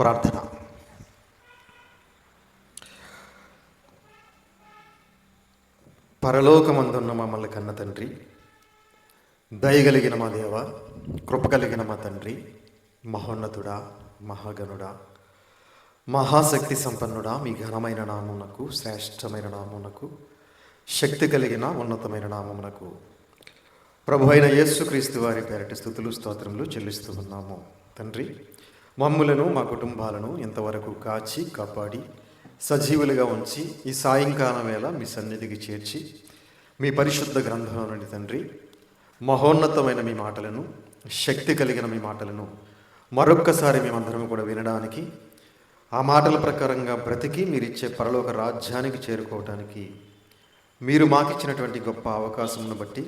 ప్రార్థన. పరలోకమందున్న మమ్మల్ని కన్న తండ్రి దయగలిగిన మా దేవ కృప కలిగిన మా తండ్రి మహోన్నతుడా మహాగణుడా మహాశక్తి సంపన్నుడా మీ ఘనమైన నామమునకు శ్రేష్టమైన నామమునకు శక్తి కలిగిన ఉన్నతమైన నామమునకు. ప్రభు అయిన యేసుక్రీస్తు వారి పేరటి స్థుతులు స్తోత్రములు చెల్లిస్తూ ఉన్నాము. తండ్రి మమ్ములను మా కుటుంబాలను ఇంతవరకు కాచి కాపాడి సజీవులుగా ఉంచి ఈ సాయంకాలం వేళ మీ సన్నిధికి చేర్చి మీ పరిశుద్ధ గ్రంథంలో నుండి తండ్రి మహోన్నతమైన మీ మాటలను శక్తి కలిగిన మీ మాటలను మరొక్కసారి మేమందరం కూడా వినడానికి ఆ మాటల ప్రకారంగా బ్రతికి మీరిచ్చే పరలోక రాజ్యానికి చేరుకోవటానికి మీరు మాకిచ్చినటువంటి గొప్ప అవకాశమును బట్టి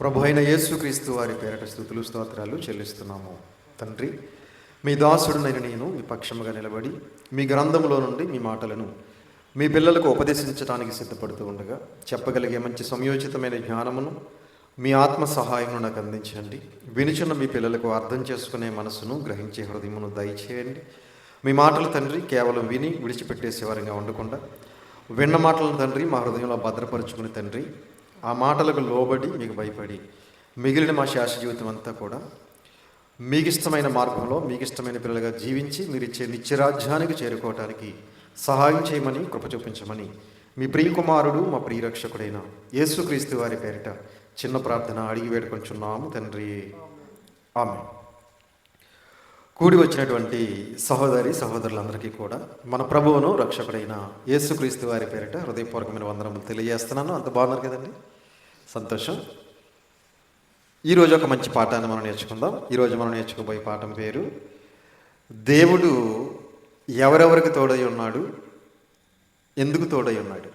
ప్రభు అయిన యేసుక్రీస్తు వారి పేరట స్థుతులు స్తోత్రాలు చెల్లిస్తున్నాము. తండ్రి మీ దాసుడునైన నేను మీ పక్షముగా నిలబడి మీ గ్రంథంలో నుండి మీ మాటలను మీ పిల్లలకు ఉపదేశించడానికి సిద్ధపడుతూ ఉండగా చెప్పగలిగే మంచి సంయోచితమైన జ్ఞానమును మీ ఆత్మ సహాయమును నాకు అందించండి. వినుచున్న మీ పిల్లలకు అర్థం చేసుకునే మనసును గ్రహించే హృదయమును దయచేయండి. మీ మాటలు తండ్రి కేవలం విని విడిచిపెట్టేసే వారంగా ఉండకుండా విన్న మాటలను తండ్రి మా హృదయంలో భద్రపరుచుకుని తండ్రి ఆ మాటలకు లోబడి మీకు భయపడి మిగిలిన మా శాస్త్ర జీవితం అంతా కూడా మీకు ఇష్టమైన మార్గంలో మీకు ఇష్టమైన పిల్లలుగా జీవించి మీరు ఇచ్చే నిత్యరాజ్యానికి చేరుకోవటానికి సహాయం చేయమని కృప చూపించమని మీ ప్రియకుమారుడు మా ప్రియరక్షకుడైన యేసుక్రీస్తు వారి పేరిట చిన్న ప్రార్థన అడిగి వేడుకొంచున్నాము తండ్రి. ఆమె కూడి వచ్చినటువంటి సహోదరి సహోదరులందరికీ కూడా మన ప్రభువును రక్షకుడైన యేసుక్రీస్తు వారి పేరిట హృదయపూర్వకమైన వందనములు తెలియజేస్తున్నాను. అంత బాగున్నారు కదండి? సంతోషం. ఈరోజు ఒక మంచి పాఠాన్ని మనం నేర్చుకుందాం. ఈరోజు మనం నేర్చుకోబోయే పాఠం పేరు దేవుడు ఎవరెవరికి తోడై ఉన్నాడు? ఎందుకు తోడై ఉన్నాడు?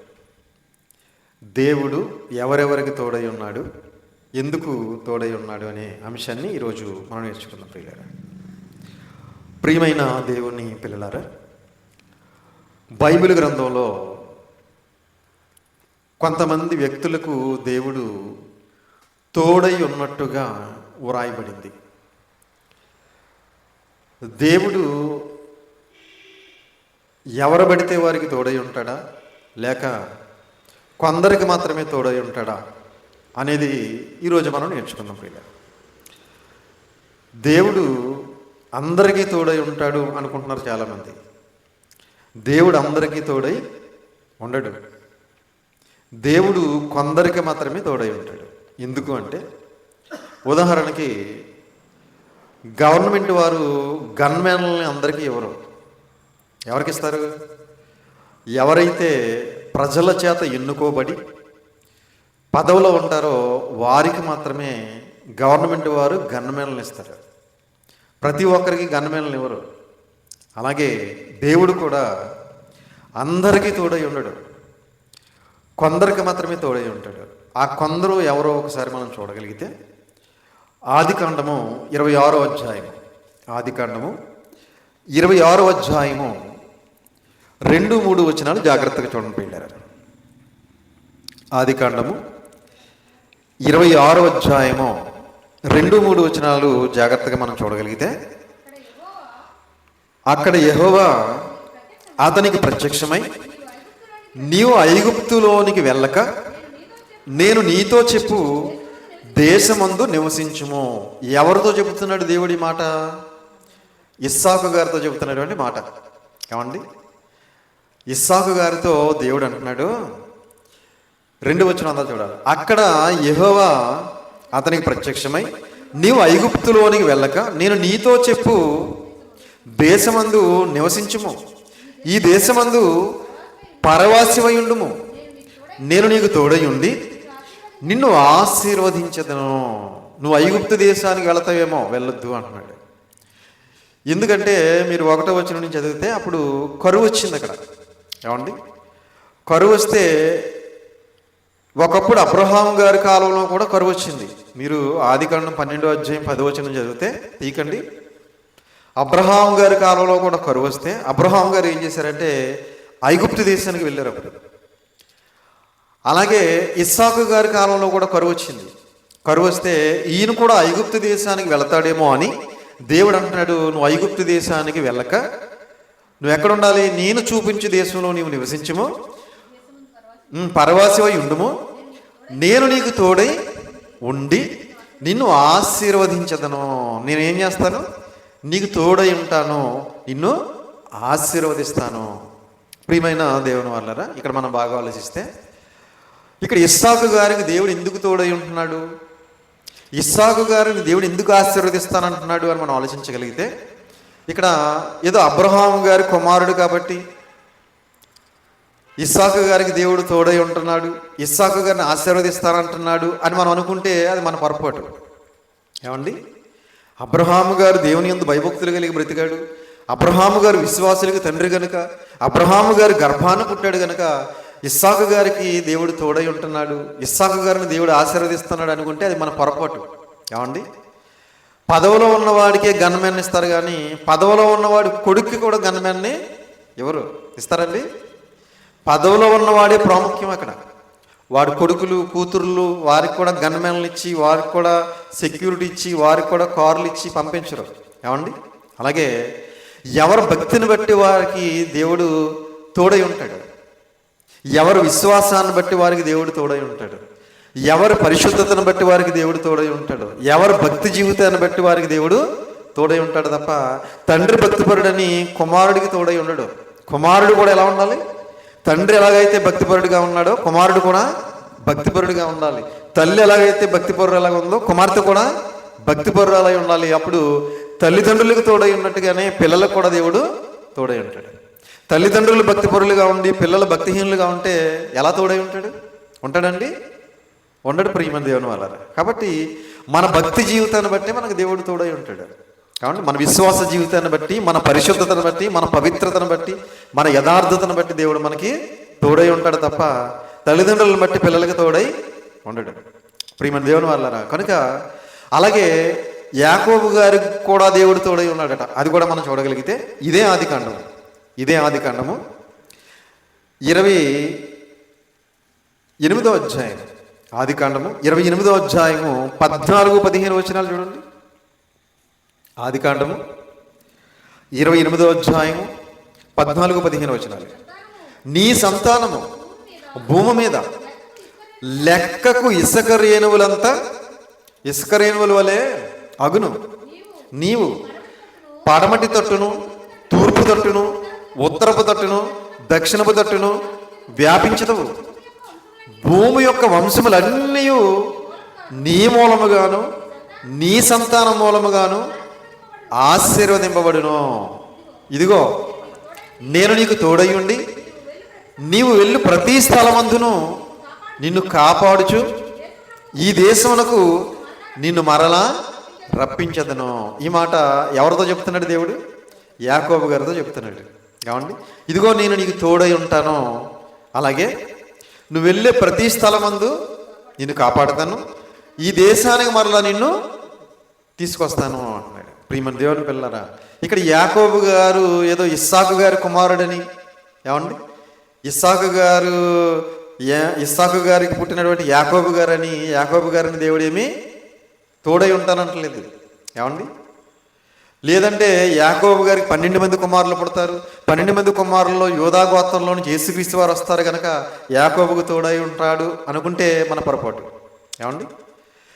దేవుడు ఎవరెవరికి తోడై ఉన్నాడు? ఎందుకు తోడై ఉన్నాడు అనే అంశాన్ని ఈరోజు మనం నేర్చుకుందాం ప్రియులారా. ప్రియమైన దేవుని పిల్లలారా బైబిల్ గ్రంథంలో కొంతమంది వ్యక్తులకు దేవుడు తోడై ఉన్నట్టుగా వ్రాయబడింది. దేవుడు ఎవరు పడితే వారికి తోడై ఉంటాడా లేక కొందరికి మాత్రమే తోడై ఉంటాడా అనేది ఈరోజు మనం నేర్చుకుందాం ప్రియ దేవుడు అందరికీ తోడై ఉంటాడు అనుకుంటున్నారు చాలామంది. దేవుడు అందరికీ తోడై ఉండడు. దేవుడు కొందరికి మాత్రమే తోడై ఉంటాడు. ఎందుకు అంటే ఉదాహరణకి గవర్నమెంట్ వారు గన్మెన్లని అందరికీ ఇవ్వరు. ఎవరికి ఇస్తారు? ఎవరైతే ప్రజల చేత ఎన్నుకోబడి పదవిలో ఉంటారో వారికి మాత్రమే గవర్నమెంట్ వారు గన్మెన్లను ఇస్తారు. ప్రతి ఒక్కరికి గన్మెన్లను ఇవ్వరు. అలాగే దేవుడు కూడా అందరికీ తోడై ఉండడు. కొందరికి మాత్రమే తోడై ఉంటాడు. ఆ కొందరు ఎవరో ఒకసారి మనం చూడగలిగితే ఆదికాండము ఇరవై ఆరో అధ్యాయము. ఆదికాండము ఇరవై ఆరో అధ్యాయము రెండు మూడు వచనాలు జాగ్రత్తగా చూడండి వెళ్ళారు ఆదికాండము ఇరవై ఆరో అధ్యాయము రెండు మూడు వచనాలు జాగ్రత్తగా మనం చూడగలిగితే అక్కడ యహోవా అతనికి ప్రత్యక్షమై నీవు ఐగుప్తులోనికి వెళ్ళక నేను నీతో చెప్పు దేశమందు నివసించుము. ఎవరితో చెబుతున్నాడు దేవుడి మాట? ఇస్సాకు గారితో చెబుతున్నటువంటి మాట. ఏమండి? ఇస్సాకు గారితో దేవుడు అంటున్నాడు. రెండు వచ్చిన అంతా చూడాలి. అక్కడ యహోవా అతనికి ప్రత్యక్షమై నీవు ఐగుప్తులోనికి వెళ్ళక నేను నీతో చెప్పు దేశమందు నివసించుము. ఈ దేశమందు పరవాసివై ఉండుము. నేను నీకు తోడై ఉండి నిన్ను ఆశీర్వదించదను. నువ్వు ఐగుప్తు దేశానికి వెళతావేమో? వెళ్ళొద్దు అంటున్నాడు. ఎందుకంటే మీరు ఒకటో వచ్చిన నుంచి చదివితే అప్పుడు కరువు వచ్చింది అక్కడ. ఏమండి? కరువు వస్తే ఒకప్పుడు అబ్రహాం గారి కాలంలో కూడా కరువు వచ్చింది. మీరు ఆదికాండం పన్నెండో అధ్యాయం పదవచనం చదివితే తీకండి అబ్రహాం గారి కాలంలో కూడా కరువు వస్తే అబ్రహాం గారు ఏం చేశారంటే ఐగుప్తు దేశానికి వెళ్ళారు అప్పుడు. అలాగే ఇస్సాకు గారి కాలంలో కూడా కరువు వచ్చింది. కరువు వస్తే ఈయన కూడా ఐగుప్తు దేశానికి వెళతాడేమో అని దేవుడు అంటున్నాడు నువ్వు ఐగుప్తు దేశానికి వెళ్ళక నువ్వు ఎక్కడ ఉండాలి? నేను చూపించే దేశంలో నీవు నివసించము. పరవాసివై ఉండుము. నేను నీకు తోడై ఉండి నిన్ను ఆశీర్వదించదను. నేను ఏం చేస్తాను? నీకు తోడై ఉంటాను. నిన్ను ఆశీర్వదిస్తాను. ప్రియమైన దేవుని వాళ్ళరా ఇక్కడ మనం బాగా ఆలోచిస్తే ఇక్కడ ఇస్సాకు గారికి దేవుడు ఎందుకు తోడై ఉంటున్నాడు? ఇస్సాకు గారిని దేవుడు ఎందుకు ఆశీర్వదిస్తానంటున్నాడు అని మనం ఆలోచించగలిగితే ఇక్కడ ఏదో అబ్రహాం గారి కుమారుడు కాబట్టి ఇస్సాకు గారికి దేవుడు తోడై ఉంటున్నాడు ఇస్సాకు గారిని ఆశీర్వదిస్తానంటున్నాడు అని మనం అనుకుంటే అది మన పొరపాటు. ఏమండి? అబ్రహాము గారు దేవుని ఎందు భయభక్తులు కలిగి బ్రతికాడు అబ్రహాము గారు విశ్వాసులకు తండ్రి గనుక అబ్రహాము గారు గర్భాన పుట్టాడు గనుక ఇస్సాకు గారికి దేవుడు తోడై ఉంటున్నాడు. ఇస్సాకు గారిని దేవుడు ఆశీర్వదిస్తున్నాడు అనుకుంటే అది మన పొరపాటు. ఏమండి? పదవిలో ఉన్నవాడికే గన్మెన్ ఇస్తారు కానీ పదవిలో ఉన్నవాడి కొడుక్కి కూడా గన్మెన్ని ఎవరు ఇస్తారండి? పదవిలో ఉన్నవాడే ప్రాముఖ్యం అక్కడ. వాడి కొడుకులు కూతుర్లు వారికి కూడా గన్మెన్లు ఇచ్చి వారికి కూడా సెక్యూరిటీ ఇచ్చి వారికి కూడా కార్లు ఇచ్చి పంపించరు. ఏమండి? అలాగే ఎవరి భక్తిని బట్టి వారికి దేవుడు తోడై ఉంటాడు. ఎవరి విశ్వాసాన్ని బట్టి వారికి దేవుడు తోడై ఉంటాడు. ఎవరి పరిశుద్ధతను బట్టి వారికి దేవుడు తోడై ఉంటాడు. ఎవరి భక్తి జీవితాన్ని బట్టి వారికి దేవుడు తోడై ఉంటాడు తప్ప తండ్రి భక్తిపరుడని కుమారుడికి తోడై ఉండడు. కుమారుడు కూడా ఎలా ఉండాలి? తండ్రి ఎలాగైతే భక్తిపరుడిగా ఉన్నాడో కుమారుడు కూడా భక్తిపరుడిగా ఉండాలి. తల్లి ఎలాగైతే భక్తిపరుడు ఎలాగ ఉందో కుమార్తె కూడా భక్తిపరురాలై ఉండాలి. అప్పుడు తల్లిదండ్రులకు తోడై ఉన్నట్టుగానే పిల్లలకు కూడా దేవుడు తోడై ఉంటాడు. తల్లిదండ్రులు భక్తిపరులుగా ఉండి పిల్లలు భక్తిహీనులుగా ఉంటే ఎలా తోడై ఉంటాడు? ఉంటాడండి? ఉండడు ప్రియమైన దేవుని వాళ్ళ కాబట్టి మన భక్తి జీవితాన్ని బట్టి మనకు దేవుడు తోడై ఉంటాడు. కాబట్టి మన విశ్వాస జీవితాన్ని బట్టి మన పరిశుద్ధతను బట్టి మన పవిత్రతను బట్టి మన యథార్థతను బట్టి దేవుడు మనకి తోడై ఉంటాడు తప్ప తల్లిదండ్రులను బట్టి పిల్లలకి తోడై ఉండడు. ప్రియమైన దేవుని వాళ్ళరా కనుక అలాగే యాకోబు గారికి కూడా దేవుడు తోడై ఉన్నాడట. అది కూడా మనం చూడగలిగితే ఇదే ఆది కాండము ఇదే ఆది కాండము. ఇరవై ఎనిమిదో అధ్యాయం ఆది కాండము. ఇరవై ఎనిమిదో అధ్యాయము పద్నాలుగు పదిహేను వచనాలు చూడండి. ఆది కాండము. ఇరవై ఎనిమిదో అధ్యాయము పద్నాలుగు పదిహేను వచనాలు. నీ సంతానము భూమి మీద లెక్కకు ఇసుక రేణువులంతా ఇసుక రేణువుల వలె అగును. నీవు పడమటి తట్టును తూర్పు తట్టును ఉత్తరపు తట్టును దక్షిణపు తట్టును వ్యాపించదవు. భూమి యొక్క వంశములన్నీ నీ మూలముగాను నీ సంతానం మూలముగాను ఆశీర్వదింపబడును. ఇదిగో నేను నీకు తోడయ్యుండి నీవు వెళ్ళి ప్రతి స్థలమందును నిన్ను కాపాడుచు. ఈ దేశమునకు నిన్ను మరలా రప్పించదను. ఈ మాట ఎవరితో చెప్తున్నాడు దేవుడు? యాకోబు గారితో చెప్తున్నాడు. ఏమండి? ఇదిగో నేను నీకు తోడై ఉంటాను. అలాగే నువ్వు వెళ్ళే ప్రతి స్థలమందు నిన్ను కాపాడుతాను. ఈ దేశానికి మరలా నిన్ను తీసుకొస్తాను అంటున్నాడు. ప్రియమని దేవుని పిల్లరా ఇక్కడ యాకోబు గారు ఏదో ఇస్సాకు గారి కుమారుడని ఏమండి? ఇస్సాకు గారు ఇస్సాకు గారికి పుట్టినటువంటి యాకోబు గారని యాకోబు గారిని దేవుడేమి తోడై ఉంటానంటలేదు. ఏమండి? లేదంటే యాకోబు గారికి పన్నెండు మంది కుమారులు పుడతారు. పన్నెండు మంది కుమారుల్లో యోధా గోత్రంలో నుంచి యేసుక్రీస్తు వారు వస్తారు కనుక యాకోబుకు తోడై ఉంటాడు అనుకుంటే మన పొరపాటు. ఏమండి?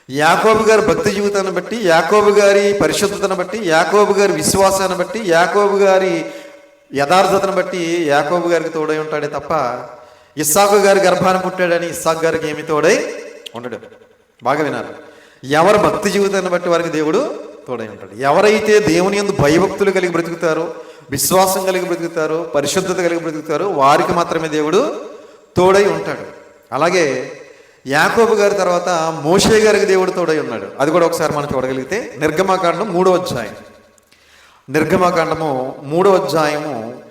యాకోబు గారి భక్తి జీవితాన్ని బట్టి యాకోబు గారి పరిశుద్ధతను బట్టి యాకోబు గారి విశ్వాసాన్ని బట్టి యాకోబు గారి యథార్థతను బట్టి యాకోబు గారికి తోడై ఉంటాడే తప్ప ఇస్సాకు గారి గర్భాన పుట్టాడని ఇస్సాకు గారికి ఏమి తోడై ఉండడు. బాగా వినాలి. ఎవరి భక్తి జీవితాన్ని బట్టి వారికి దేవుడు తోడై ఉంటాడు. ఎవరైతే దేవుని యందు భయభక్తులు కలిగి బ్రతుకుతారో విశ్వాసం కలిగి బ్రతుకుతారో పరిశుద్ధత కలిగి బ్రతుకుతారో వారికి మాత్రమే దేవుడు తోడై ఉంటాడు. అలాగే యాకోబు గారి తర్వాత మోషే గారికి దేవుడు తోడై ఉన్నాడు. అది కూడా ఒకసారి మనం చూడగలిగితే నిర్గమాకాండం మూడో అధ్యాయం. నిర్గమాకాండము మూడో అధ్యాయము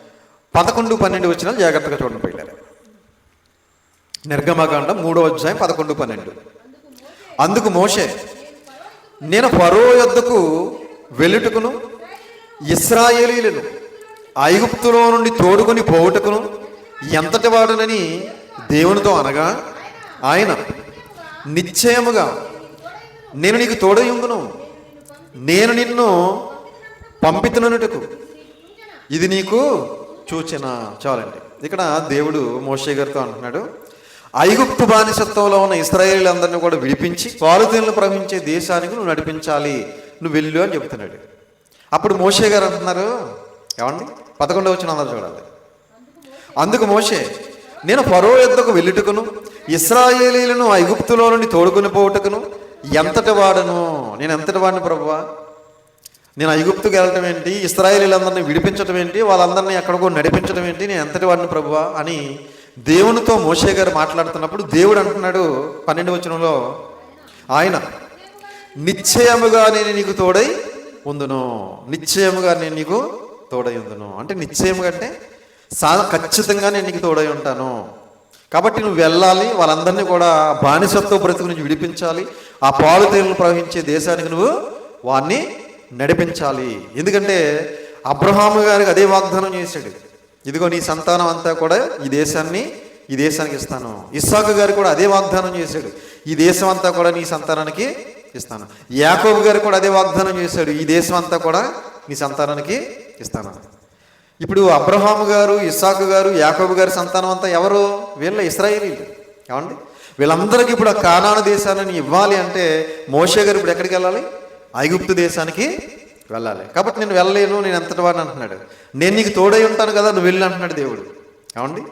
పదకొండు పన్నెండు వచ్చిన జాగ్రత్తగా చూడండి పిల్లలు. నిర్గమాకాండం మూడో అధ్యాయం పదకొండు పన్నెండు. అందుకు మోషే నేను ఫరో యొద్దకు వెళ్ళుటకును ఇస్రాయేలీలను ఐగుప్తులో నుండి తోడుకొని పోవుటకును ఎంతటి వాడునని దేవునితో అనగా ఆయన నిశ్చయముగా నేను నీకు తోడయుంగును నేను నిన్ను పంపితుననుటకు ఇది నీకు చూచిన చాలండి. ఇక్కడ దేవుడు మోషే గారితో అంటున్నాడు. ఐగుప్తు బానిసత్వంలో ఉన్న ఇస్రాయేలీలందరినీ కూడా విడిపించి పాలుతీనులు ప్రవహించే దేశానికి నువ్వు నడిపించాలి నువ్వు వెళ్ళు అని చెబుతున్నాడు. అప్పుడు మోషే గారు అంటున్నారు ఏమండి? పదకొండవ వచ్చిన అందరూ చూడాలి. అందుకు మోషే నేను ఫరో యుద్ధకు వెళ్ళుటకును ఇస్రాయేలీలను ఐగుప్తులో నుండి తోడుకుని పోవుటకును ఎంతటి వాడను? నేను ఎంతటి వాడిని ప్రభువా? నేను ఐగుప్తుకు వెళ్ళటం ఏంటి? ఇస్రాయేలీలందరినీ విడిపించడం ఏంటి? వాళ్ళందరినీ ఎక్కడికో నడిపించడం ఏంటి? నేను ఎంతటి వాడిని ప్రభువా? అని దేవునితో మోషే గారు మాట్లాడుతున్నప్పుడు దేవుడు అంటున్నాడు పన్నెండు వచనంలో ఆయన నిశ్చయముగా నేను నీకు తోడై ఉందును. నిశ్చయముగా నేను నీకు తోడై ఉందును. అంటే నిశ్చయముగా అంటే సా ఖచ్చితంగా నేను నీకు తోడై ఉంటాను. కాబట్టి నువ్వు వెళ్ళాలి వాళ్ళందరినీ కూడా బానిసత్వ బ్రతుకు నుంచి విడిపించాలి. ఆ పాలు తేలు ప్రవహించే దేశానికి నువ్వు వారిని నడిపించాలి. ఎందుకంటే అబ్రహాము గారికి అదే వాగ్దానం చేశాడు. ఇదిగో నీ సంతానం అంతా కూడా ఈ దేశాన్ని ఈ దేశానికి ఇస్తాను. ఇస్సాకు గారు కూడా అదే వాగ్దానం చేశాడు. ఈ దేశం అంతా కూడా నీ సంతానానికి ఇస్తాను. యాకోబు గారు కూడా అదే వాగ్దానం చేశాడు. ఈ దేశం అంతా కూడా నీ సంతానానికి ఇస్తాను. ఇప్పుడు అబ్రహాము గారు ఇస్సాకు గారు యాకోబు గారి సంతానం అంతా ఎవరు? వీళ్ళ ఇస్రాయేలీలు. ఏమండి? వీళ్ళందరికీ ఇప్పుడు ఆ కానాన దేశాన్ని ఇవ్వాలి అంటే మోషే గారు ఇప్పుడు ఎక్కడికి వెళ్ళాలి? ఐగుప్తు దేశానికి వెళ్ళాలి. కాబట్టి నేను వెళ్ళలేను నేను ఎంతటి వాడిని అంటున్నాడు. నేను నీకు తోడై ఉంటాను కదా నువ్వు వెళ్ళి అంటున్నాడు దేవుడు. ఏమండి?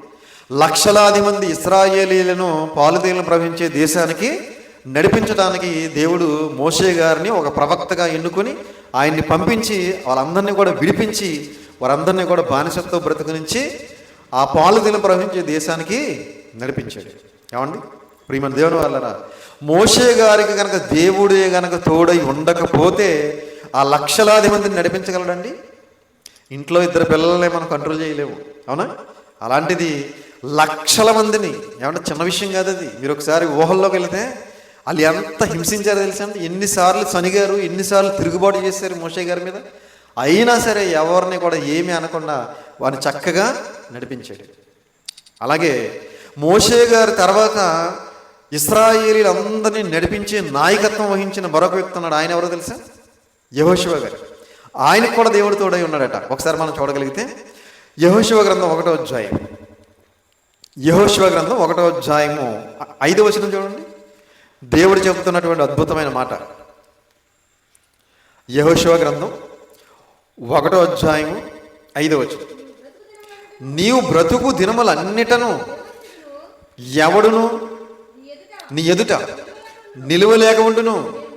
లక్షలాది మంది ఇస్రాయేలీలను పాలుతీలను ప్రవహించే దేశానికి నడిపించడానికి దేవుడు మోషే గారిని ఒక ప్రవక్తగా ఎన్నుకొని ఆయన్ని పంపించి వాళ్ళందరినీ కూడా విడిపించి వారందరినీ కూడా బానిసత్వ బ్రతుకు నుంచి ఆ పాలుతీలను ప్రవహించే దేశానికి నడిపించాడు. ఏమండి? ప్రియమైన దేవుని వాళ్ళరా మోషే గారికి కనుక దేవుడే కనుక తోడై ఉండకపోతే ఆ లక్షలాది మందిని నడిపించగలడండి? ఇంట్లో ఇద్దరు పిల్లల్ని మనం కంట్రోల్ చేయలేము. అవునా? అలాంటిది లక్షల మందిని ఏమంటే చిన్న విషయం కాదు అది. మీరు ఒకసారి ఊహల్లోకి వెళితే వాళ్ళు ఎంత హింసించారో తెలుసా అంటే ఎన్నిసార్లు చనిగారు ఎన్నిసార్లు తిరుగుబాటు చేశారు మోషే గారి మీద? అయినా సరే ఎవరిని కూడా ఏమీ అనకుండా వారిని చక్కగా నడిపించాడు. అలాగే మోషే గారి తర్వాత ఇస్రాయేలీలందరినీ నడిపించే నాయకత్వం వహించిన మరొక వ్యక్తి ఉన్నాడు. ఆయన ఎవరో తెలుసా? యహోశివ గారు. ఆయనకు కూడా దేవుడు తోడై ఉన్నాడట. ఒకసారి మనం చూడగలిగితే యహోశివ గ్రంథం ఒకటో అధ్యాయం. యహోశివ గ్రంథం ఒకటో అధ్యాయము ఐదో వచనం చూడండి. దేవుడు చెబుతున్నటువంటి అద్భుతమైన మాట. యహోశివ గ్రంథం ఒకటో అధ్యాయము ఐదో వచనం. నీవు బ్రతుకు దినములన్నిటను ఎవడును? నీ ఎదుట. నిలువ లేక ఉండును.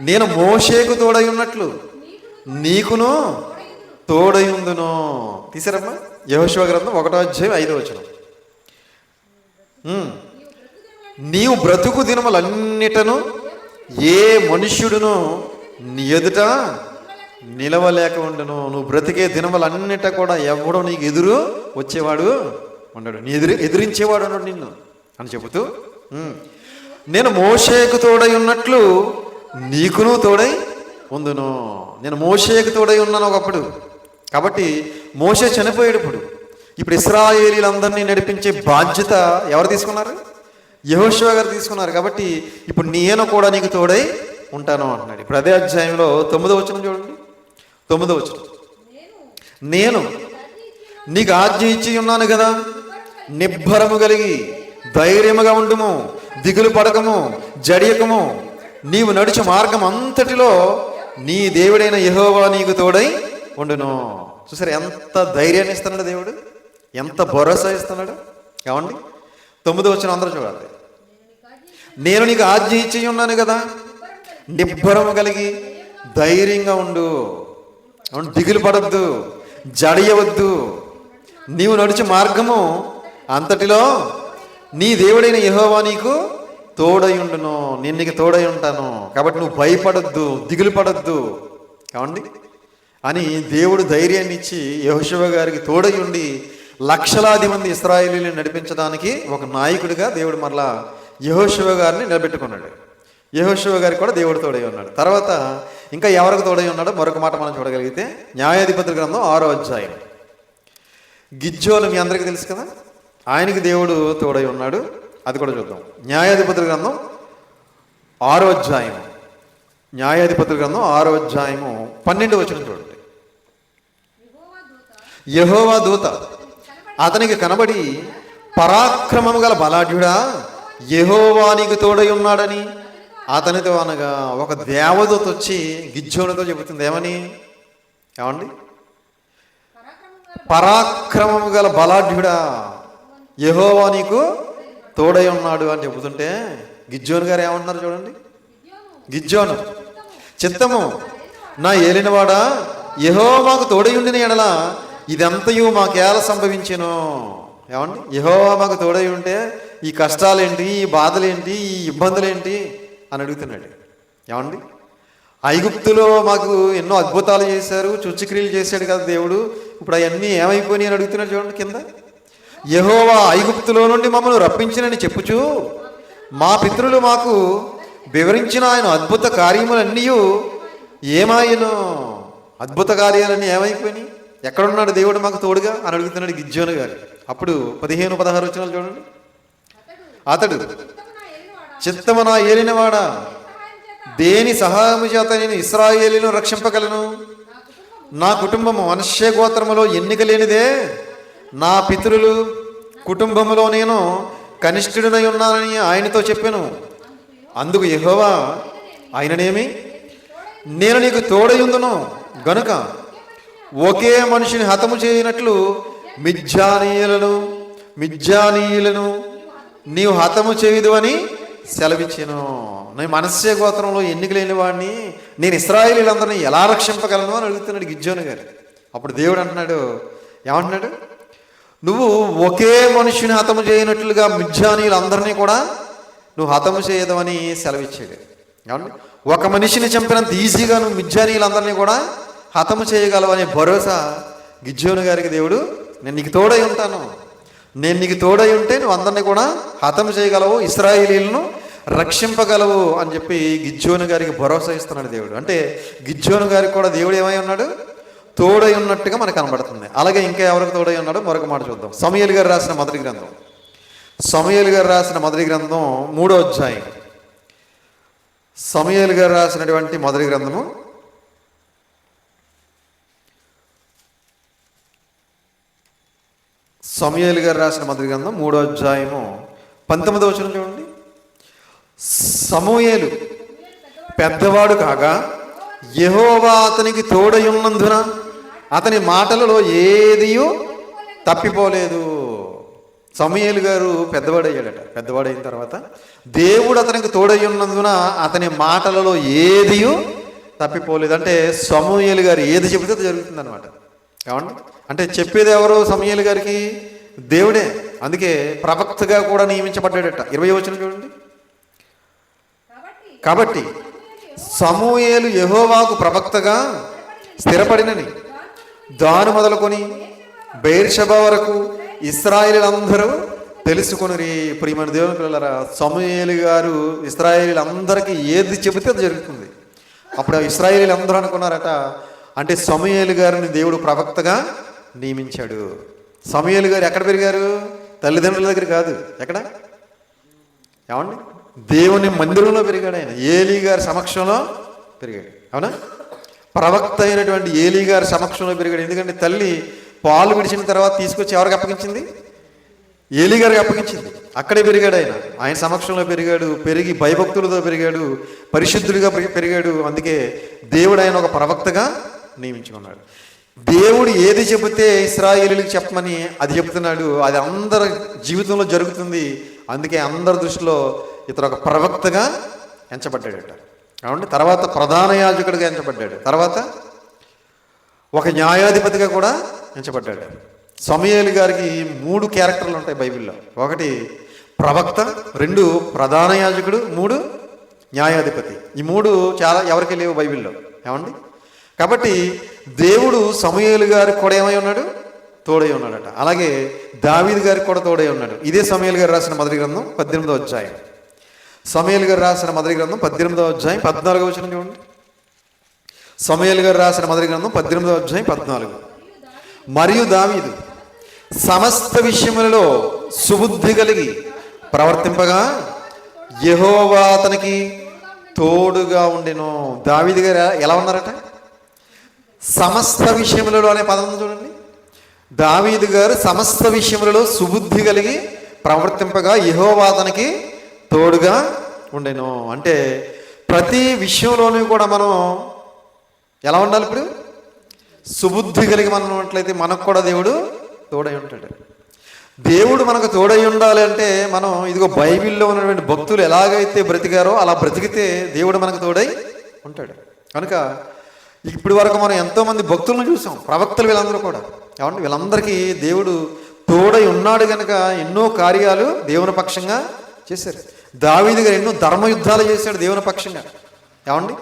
నేను మోషేకు తోడై ఉన్నట్లు నీకును తోడై ఉందును. తీసారమ్మా? యహోశివ గ్రంథం ఒకటో అధ్యాయం ఐదో వచనం. నీవు బ్రతుకు దినములన్నిటను ఏ మనుష్యుడును నీ ఎదుట నిలవలేక ఉండను. నువ్వు బ్రతికే దినములన్నిట కూడా ఎవడో నీకు ఎదురు వచ్చేవాడు ఉండడు. నీ ఎదురు ఎదిరించేవాడు ఉండడు నిన్ను అని చెబుతూ. నేను మోషేకు తోడై ఉన్నట్లు నీకును తోడై ఉందును. నేను మోషేకు తోడై ఉన్నాను ఒకప్పుడు. కాబట్టి మోసే చనిపోయాడు ఇప్పుడు ఇప్పుడు ఇస్రాయేలీలందరినీ నడిపించే బాధ్యత ఎవరు తీసుకున్నారు? యహోశివ గారు తీసుకున్నారు. కాబట్టి ఇప్పుడు నేను కూడా నీకు తోడై ఉంటాను అంటున్నాడు. ఇప్పుడు అదే అధ్యాయంలో తొమ్మిదో వచ్చిన చూడండి. తొమ్మిదో వచ్చిన నేను నీకు ఆజ్ఞ ఇచ్చి ఉన్నాను కదా. నిబ్బరము కలిగి ధైర్యముగా ఉండుము. దిగులు పడకము. జడియకము. నీవు నడిచే మార్గం అంతటిలో నీ దేవుడైన యహోవా నీకు తోడై ఉండును. చూసారు ఎంత ధైర్యాన్ని ఇస్తున్నాడు దేవుడు? ఎంత భరోసా ఇస్తున్నాడు? ఏమండి? తొమ్మిది వచ్చిన అందరూ చూడాలి. నేను నీకు ఆజ్ఞ ఇచ్చి ఉన్నాను కదా. నిబ్బరం కలిగి ధైర్యంగా ఉండు. అవును దిగులు పడద్దు. జడియవద్దు. నీవు నడిచే మార్గము అంతటిలో నీ దేవుడైన యహోవా నీకు తోడై ఉండును నేను నీకు తోడై ఉంటాను. కాబట్టి నువ్వు భయపడద్దు దిగులు పడద్దు. కావండి? అని దేవుడు ధైర్యాన్ని ఇచ్చి యహోశివ గారికి తోడై ఉండి లక్షలాది మంది ఇస్రాయేలీని నడిపించడానికి ఒక నాయకుడిగా దేవుడు మరలా యహోశివ గారిని నిలబెట్టుకున్నాడు. యహోశివ గారికి కూడా దేవుడు తోడై ఉన్నాడు. తర్వాత ఇంకా ఎవరికి తోడై ఉన్నాడో మరొక మాట మనం చూడగలిగితే న్యాయాధిపతుల గ్రంథం ఆరో అధ్యాయం. గిజ్జోలు మీ అందరికీ తెలుసు కదా? ఆయనకి దేవుడు తోడై ఉన్నాడు. అది కూడా చూద్దాం. న్యాయాధిపతుల గ్రంథం ఆరో అధ్యాయం న్యాయాధిపతుల గ్రంథం ఆరో అధ్యాయము పన్నెండు వచ్చిన చూడండి. యహోవా దూత అతనికి కనబడి పరాక్రమము గల బలాఢ్యుడా యహోవానికి తోడై ఉన్నాడని. అతనితో అనగా ఒక దేవదూత వచ్చి గిజ్జోనితో చెబుతుంది ఏమని? ఏమండి? పరాక్రమము గల బలాఢ్యుడా యహోవా నీకు తోడై ఉన్నాడు అని చెబుతుంటే గిజ్జోను గారు ఏమంటున్నారు చూడండి. గిజ్జోను. చిత్తము. నా ఏలినవాడా? యహో మాకు తోడై ఉండిన ఎడలా ఇదంతయు మాకేలా సంభవించను? ఏమండి? యహోవా మాకు తోడై ఉంటే ఈ కష్టాలేంటి ఈ బాధలేంటి ఈ ఇబ్బందులేంటి అని అడుగుతున్నాడు. ఏమండి? ఐగుప్తులో మాకు ఎన్నో అద్భుతాలు చేశారు చుచ్చుక్రియలు చేశాడు కదా దేవుడు. ఇప్పుడు అవన్నీ ఏమైపోయినాయి అని అడుగుతున్నాడు చూడండి కింద. యహోవా ఐగుప్తులో నుండి మమ్మల్ని రప్పించినని చెప్పుచు మా పితరులు మాకు వివరించిన ఆయన అద్భుత కార్యములన్నీ ఏమాయను? అద్భుత కార్యాలన్నీ ఏమైపోయినాయి? ఎక్కడున్నాడు దేవుడు మాకు తోడుగా? అని అడుగుతున్నాడు గిజ్జోను గారు. అప్పుడు పదిహేను పదహారు వచ్చినాలు చూడండి. అతడు చిత్తము నా ఏలినవాడా? దేని సహాయము చేత నేను ఇస్రాయేలీను రక్షింపగలను? నా కుటుంబము మనుష్య గోత్రములో ఎన్నిక లేనిదే? నా పితరులు కుటుంబంలో నేను కనిష్ఠుడినై ఉన్నానని ఆయనతో చెప్పాను. అందుకు యహోవా ఆయననేమి? నేను నీకు తోడయుందును గనుక ఒకే మనిషిని హతము చేయనట్లు మిజ్జానీయులను మిజ్జానీయులను నీవు హతము చేయదు అని సెలవిచ్చాను. నేను మనస్య గోత్రంలో ఎన్నిక లేని వాడిని నేను ఇస్రాయిలీలందరినీ ఎలా రక్షింపగలను అని అడుగుతున్నాడు గిజ్జోను గారు. అప్పుడు దేవుడు అంటున్నాడు ఏమంటున్నాడు? నువ్వు ఒకే మనిషిని హతము చేయనట్లుగా మిజ్జానీయులందరినీ కూడా నువ్వు హతము చేయదమని సెలవిచ్చాడు ఏమండి ఒక మనిషిని చంపినంత ఈజీగా నువ్వు మిజ్జానీయులందరినీ కూడా హతము చేయగలవనే భరోసా గిజ్జోను గారికి దేవుడు నేను నీకు తోడై ఉంటాను. నేను నీకు తోడై ఉంటే నువ్వు అందరినీ కూడా హతం చేయగలవు ఇస్రాయేలీలను రక్షింపగలవు అని చెప్పి గిజ్జోను గారికి భరోసా ఇస్తున్నాడు దేవుడు. అంటే గిజ్జోను గారికి కూడా దేవుడు ఏమై ఉన్నాడు? తోడై ఉన్నట్టుగా మనకు కనబడుతుంది. అలాగే ఇంకా ఎవరికి తోడై ఉన్నాడో మరొక మాట చూద్దాం. సమయలు గారు రాసిన మొదటి గ్రంథం. సమయలు గారు రాసిన మొదటి గ్రంథం మూడో అధ్యాయం. సమయలు గారు రాసినటువంటి మొదటి గ్రంథము సమయలు గారు రాసిన మొదటి గ్రంథం మూడో అధ్యాయము. పంతొమ్మిదో వచ్చిన చూడండి. సమూయేలు పెద్దవాడు కాగా యహోవా అతనికి తోడయున్నందున అతని మాటలలో ఏదియో తప్పిపోలేదు. సమయలు గారు పెద్దవాడయ్యాడట. పెద్దవాడైన తర్వాత దేవుడు అతనికి తోడయ్యున్నందున అతని మాటలలో ఏదియో తప్పిపోలేదు. అంటే సమూహలు గారు ఏది చెబితే అది జరుగుతుంది అనమాట ఏమండి? అంటే చెప్పేది ఎవరు సమూహలు గారికి? దేవుడే. అందుకే ప్రవక్తగా కూడా నియమించబడ్డాడట. ఇరవై వచ్చిన చూడండి. కాబట్టి సమూయేలు యహోవాకు ప్రవక్తగా స్థిరపడినని దాను మొదలుకొని బెయిర్షబా వరకు ఇస్రాయేలీలందరూ తెలుసుకొనిరి. ప్రియమైన దేవుని పిల్లలరా సమయలు గారు ఇస్రాయేలీలందరికీ ఏది చెబితే అది జరుగుతుంది. అప్పుడు ఇస్రాయేలీలు అందరూ అనుకున్నారట అంటే సమయలు గారిని దేవుడు ప్రవక్తగా నియమించాడు. సమయలు గారు ఎక్కడ పెరిగారు? తల్లిదండ్రుల దగ్గర కాదు. ఎక్కడ? ఏమండి? దేవుని మందిరంలో పెరిగాడు ఆయన. ఏలీ గారి సమక్షంలో పెరిగాడు. అవునా? ప్రవక్త అయినటువంటి ఏలీ గారి సమక్షంలో పెరిగాడు. ఎందుకంటే తల్లి పాలు విడిచిన తర్వాత తీసుకొచ్చి ఎవరికి అప్పగించింది? ఏలీ గారికి అప్పగించింది. అక్కడే పెరిగాడు ఆయన. ఆయన సమక్షంలో పెరిగాడు పెరిగి భయభక్తులతో పెరిగాడు పరిశుద్ధుడిగా పెరిగాడు. అందుకే దేవుడు ఆయన ఒక ప్రవక్తగా నియమించుకున్నాడు. దేవుడు ఏది చెబితే ఇస్రాయేలీలకు చెప్పమని అది చెబుతున్నాడు. అది అందరి జీవితంలో జరుగుతుంది. అందుకే అందరి దృష్టిలో ఇతను ఒక ప్రవక్తగా ఎంచబడ్డాడట. కాబట్టి తర్వాత ప్రధాన యాజకుడిగా ఎంచబడ్డాడు. తర్వాత ఒక న్యాయాధిపతిగా కూడా ఎంచబడ్డాడు. సమయలు గారికి మూడు క్యారెక్టర్లు ఉంటాయి బైబిల్లో. ఒకటి ప్రవక్త రెండు ప్రధాన యాజకుడు మూడు న్యాయాధిపతి. ఈ మూడు చాలా ఎవరికి లేవు బైబిల్లో. ఏమండి? కాబట్టి దేవుడు సమయలు గారికి కూడా ఏమై ఉన్నాడు? తోడై ఉన్నాడట. అలాగే దావీద్ గారికి కూడా తోడై ఉన్నాడు. ఇదే సమయలు గారు రాసిన మొదటి గ్రంథం పద్దెనిమిదో అధ్యాయం. సమయలు గారు రాసిన మొదటి గ్రంథం పద్దెనిమిదవ అధ్యాయం పద్నాలుగో వచ్చిన చూడండి. సమయలు గారు రాసిన మొదటి గ్రంథం పద్దెనిమిదవ అధ్యాయం పద్నాలుగు. మరియు దావీదు సమస్త విషయములలో సుబుద్ధి కలిగి ప్రవర్తింపగా యహోవా అతనికి తోడుగా ఉండెను. దావీది గారు ఎలా ఉన్నారట? సమస్త విషయములలో అనే పదం చూడండి. దావీదు గారు సమస్త విషయములలో సుబుద్ధి కలిగి ప్రవర్తింపగా యహోవాదనకి తోడుగా ఉండెను. అంటే ప్రతి విషయంలోనూ కూడా మనం ఎలా ఉండాలి ఇప్పుడు? సుబుద్ధి కలిగి మనం ఉన్నట్లయితే మనకు కూడా దేవుడు తోడై ఉంటాడు. దేవుడు మనకు తోడై ఉండాలి అంటే మనం ఇదిగో బైబిల్లో ఉన్నటువంటి భక్తులు ఎలాగైతే బ్రతికారో అలా బ్రతికితే దేవుడు మనకు తోడై ఉంటాడు. కనుక ఇప్పటి వరకు మనం ఎంతోమంది భక్తులను చూసాం ప్రవక్తలు వీళ్ళందరూ కూడా. కాబట్టి వీళ్ళందరికీ దేవుడు తోడై ఉన్నాడు కనుక ఎన్నో కార్యాలు దేవుని పక్షంగా చేశారు. దావీది గారు ఎన్నో ధర్మ యుద్ధాలు చేశాడు దేవుని పక్షంగా. ఏమండి?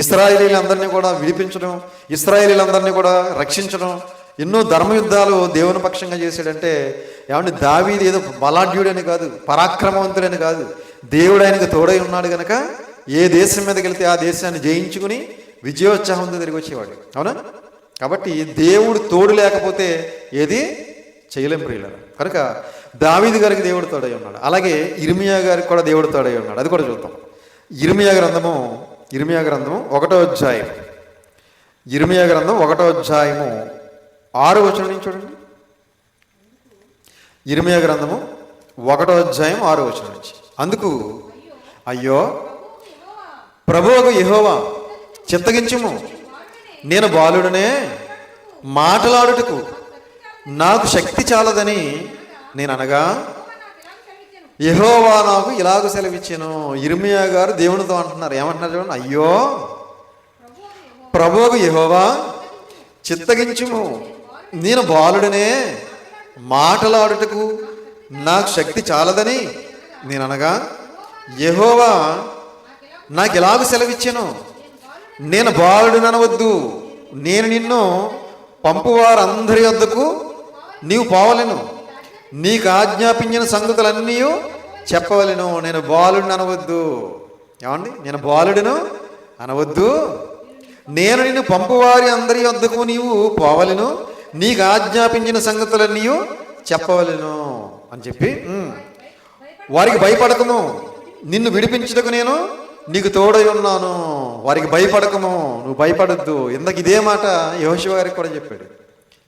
ఇస్రాయేలీలందరినీ కూడా విడిపించడం ఇస్రాయేలీలందరినీ కూడా రక్షించడం ఎన్నో ధర్మయుద్ధాలు దేవుని పక్షంగా చేశాడంటే ఏమండి దావీది ఏదో బలాఢ్యుడని కాదు పరాక్రమవంతుడని కాదు దేవుడు ఆయనకు తోడై ఉన్నాడు కనుక ఏ దేశం మీదకి వెళ్తే ఆ దేశాన్ని జయించుకుని విజయోత్సాహంతో తిరిగి వచ్చేవాడు. అవునా? కాబట్టి దేవుడు తోడు లేకపోతే ఏది? చేయలేం ప్రియులరా. కనుక దావీది గారికి దేవుడు తోడై ఉన్నాడు. అలాగే ఇర్మియా గారికి కూడా దేవుడు తోడై ఉన్నాడు. అది కూడా చూద్దాం. ఇర్మియా గ్రంథము ఇర్మియా గ్రంథము ఒకటో అధ్యాయం ఇర్మియా గ్రంథం ఒకటో అధ్యాయము ఆరు వచనం నుంచి చూడండి. ఇర్మియా గ్రంథము ఒకటో అధ్యాయం ఆరు వచనం నుంచి. అందుకు అయ్యో ప్రభువుకు యహోవా చిత్తగించుము. నేను బాలుడనే మాటలాడుటకు నాకు శక్తి చాలదని నేను అనగా యహోవా నాకు ఇలాగ సెలవిచ్చాను. ఇర్మియా గారు దేవునితో అంటున్నారు. ఏమంటున్నారు చూడండి. అయ్యో ప్రభోగు యహోవా చిత్తగించుము. నేను బాలుడనే. మాటలాడుటకు నాకు శక్తి చాలదని నేను అనగా యహోవా నాకు ఎలాగ సెలవిచ్చాను. నేను బాలుడు అనవద్దు నేను నిన్ను పంపువారందరి వద్దకు నీవు పోవలేను. నీకు ఆజ్ఞాపించిన సంగతులన్నీ చెప్పవలెను. నేను బాలుడిని అనవద్దు. ఏమండి? నేను బాలుడును అనవద్దు. నేను నిన్ను పంపువారి అందరి వద్దకు నీవు పోవలెను. నీకు ఆజ్ఞాపించిన సంగతులన్నీ చెప్పవలెను అని చెప్పి వారికి భయపడకము. నిన్ను విడిపించుటకు నేను నీకు తోడై ఉన్నాను. వారికి భయపడకము. నువ్వు భయపడద్దు. ఇందాక ఇదే మాట యోశివ గారికి కూడా చెప్పాడు.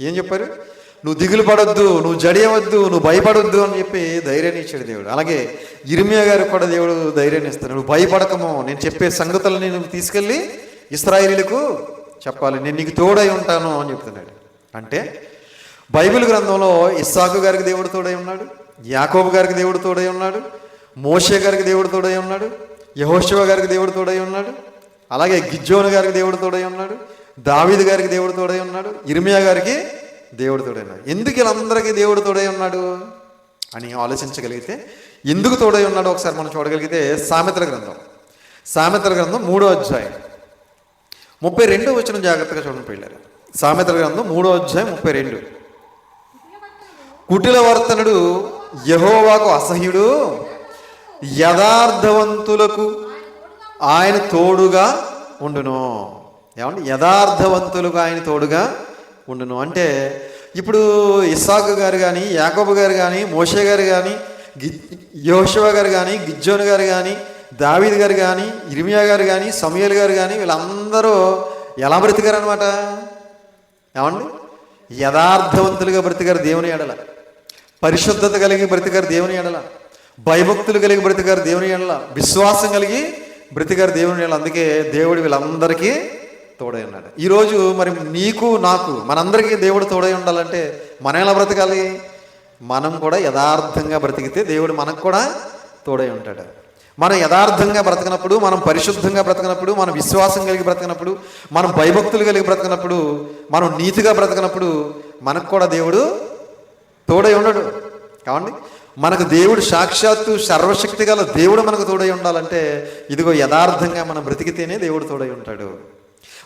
ఏం చెప్పారు? నువ్వు దిగులు పడొద్దు నువ్వు జడియవద్దు నువ్వు భయపడొద్దు అని చెప్పి ధైర్యాన్ని ఇచ్చాడు దేవుడు. అలాగే ఇరిమియా గారికి కూడా దేవుడు ధైర్యాన్ని ఇస్తాడు నువ్వు భయపడకము నేను చెప్పే సంగతులను నువ్వు తీసుకెళ్ళి ఇస్రాయిలీలకు చెప్పాలి నేను నీకు తోడై ఉంటాను అని చెప్తున్నాడు. అంటే బైబిల్ గ్రంథంలో ఇస్సాకు గారికి దేవుడు తోడై ఉన్నాడు యాకోబు గారికి దేవుడు తోడై ఉన్నాడు మోషే గారికి దేవుడు తోడై ఉన్నాడు యహోశివ గారికి దేవుడు తోడై ఉన్నాడు అలాగే గిజ్జోను గారికి దేవుడు తోడై ఉన్నాడు దావీద్ గారికి దేవుడు తోడై ఉన్నాడు ఇర్మియా గారికి దేవుడు తోడై ఉన్నాడు. ఎందుకు వీళ్ళందరికీ దేవుడు తోడై ఉన్నాడు అని ఆలోచించగలిగితే ఎందుకు తోడై ఉన్నాడో ఒకసారి మనం చూడగలిగితే సామెతల గ్రంథం. సామెతల గ్రంథం మూడో అధ్యాయం. ముప్పై రెండో వచ్చిన జాగ్రత్తగా చూడండి పెళ్ళారు సామెతల గ్రంథం మూడో అధ్యాయం ముప్పై రెండు. కుటిల వర్తనుడు యహోవాకు అసహ్యుడు యథార్థవంతులకు ఆయన తోడుగా ఉండును. ఏమండి? యథార్థవంతులకు ఆయన తోడుగా ఉండును. అంటే ఇప్పుడు ఇస్సాకు గారు కానీ యాకోబు గారు కానీ మోషే గారు కానీ గి యోషవ గారు కానీ గిజ్జోన్ గారు కానీ దావీద్ గారు కానీ ఇర్మియా గారు కానీ సమయల్ గారు కానీ వీళ్ళందరూ ఎలా బ్రతికారు అనమాట ఏమండి? యథార్థవంతులుగా బ్రతికారు దేవుని ఎడల. పరిశుద్ధత కలిగి బ్రతికారు దేవుని ఎడల. భయభక్తులు కలిగి బ్రతికారు దేవుని ఎడల. విశ్వాసం కలిగి బ్రతికారు దేవుని ఎడల. అందుకే దేవుడు వీళ్ళందరికీ తోడై ఉన్నాడు. ఈరోజు మరి నీకు నాకు మనందరికీ దేవుడు తోడై ఉండాలంటే మనం ఎలా బ్రతకాలి? మనం కూడా యథార్థంగా బ్రతికితే దేవుడు మనకు కూడా తోడై ఉంటాడు. మనం యథార్థంగా బ్రతకనప్పుడు మనం పరిశుద్ధంగా బ్రతకనప్పుడు మనం విశ్వాసం కలిగి బ్రతకనప్పుడు మనం భయభక్తులు కలిగి బ్రతకనప్పుడు మనం నీతిగా బ్రతకనప్పుడు మనకు కూడా దేవుడు తోడై ఉండడు. కావండి? మనకు దేవుడు సాక్షాత్తు సర్వశక్తి గల దేవుడు మనకు తోడై ఉండాలంటే ఇదిగో యథార్థంగా మనం బ్రతికితేనే దేవుడు తోడై ఉంటాడు.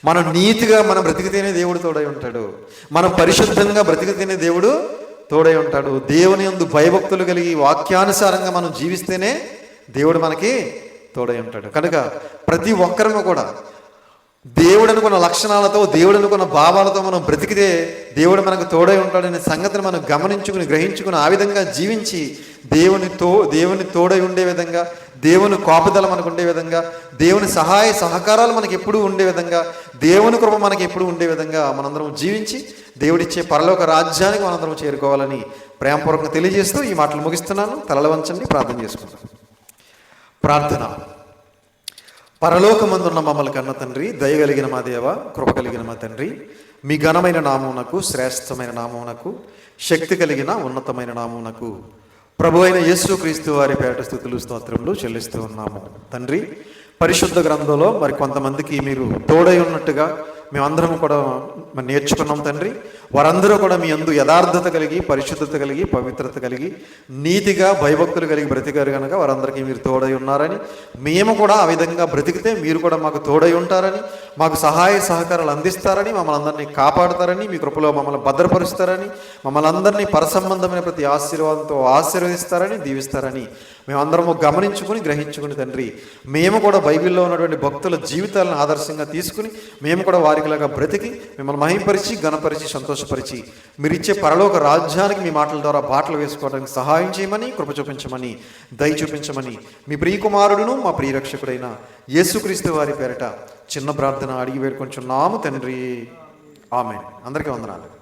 మనం నీతిగా మనం బ్రతికితేనే దేవుడు తోడై ఉంటాడు. మనం పరిశుద్ధంగా బ్రతికితేనే దేవుడు తోడై ఉంటాడు. దేవుని యందు భయభక్తులు కలిగి వాక్యానుసారంగా మనం జీవిస్తేనే దేవుడు మనకి తోడై ఉంటాడు. కనుక ప్రతి ఒక్కరము కూడా దేవుడు అనుకున్న లక్షణాలతో దేవుడు అనుకున్న భావాలతో మనం బ్రతికితే దేవుడు మనకు తోడై ఉంటాడనే సంగతిని మనం గమనించుకుని గ్రహించుకుని ఆ విధంగా జీవించి దేవుని తో దేవుని తోడై ఉండే విధంగా దేవుని కోపదల మనకు ఉండే విధంగా దేవుని సహాయ సహకారాలు మనకి ఎప్పుడూ ఉండే విధంగా దేవుని కృప మనకి ఎప్పుడూ ఉండే విధంగా మనందరం జీవించి దేవుడిచ్చే పరలోక రాజ్యానికి మనందరం చేరుకోవాలని ప్రేమపూర్వకంగా తెలియజేస్తూ ఈ మాటలు ముగిస్తున్నాను. తలలు వంచండి ప్రార్థన చేసుకుంటాను ప్రార్థన. పరలోకమందున్న మమ్మల్ని కన్న తండ్రి దయగలిగిన మా దేవ కృప కలిగిన మా తండ్రి మీ ఘనమైన నామమునకు శ్రేష్టమైన నామమునకు శక్తి కలిగిన ఉన్నతమైన నామమునకు ప్రభు అయిన యేసుక్రీస్తు వారి పేట స్థుతులు స్తోత్రములు చెల్లిస్తూ ఉన్నాము. తండ్రి పరిశుద్ధ గ్రంథంలో మరి కొంతమందికి మీరు తోడై ఉన్నట్టుగా మేమందరం కూడా నేర్చుకున్నాం తండ్రి. వారందరూ కూడా మీ అందు యథార్థత కలిగి పరిశుద్ధత కలిగి పవిత్రత కలిగి నీతిగా భయభక్తులు కలిగి బ్రతికారు కనుక వారందరికీ మీరు తోడై ఉన్నారని మేము కూడా ఆ విధంగా బ్రతికితే మీరు కూడా మాకు తోడై ఉంటారని మాకు సహాయ సహకారాలు అందిస్తారని మమ్మల్ని అందరినీ కాపాడుతారని మీ కృపలో మమ్మల్ని భద్రపరుస్తారని మమ్మల్ని అందరినీ పరసంబంధమైన ప్రతి ఆశీర్వాదంతో ఆశీర్వదిస్తారని దీవిస్తారని మేమందరము గమనించుకుని గ్రహించుకుని తండ్రి మేము కూడా బైబిల్లో ఉన్నటువంటి భక్తుల జీవితాలను ఆదర్శంగా తీసుకుని మేము కూడా వారి వారికిలాగా బ్రతికి మిమ్మల్ని మహింపరిచి గణపరిచి సంతోషపరిచి మీరిచ్చే పరలోక రాజ్యానికి మీ మాటల ద్వారా బాటలు వేసుకోవడానికి సహాయం చేయమని కృప చూపించమని దయ చూపించమని మీ ప్రియకుమారుడును మా ప్రియరక్షకుడైన యేసుక్రీస్తు వారి పేరట చిన్న ప్రార్థన అడిగి వేడుకొంచున్నాము తండ్రి. ఆమె అందరికీ వందనాలు.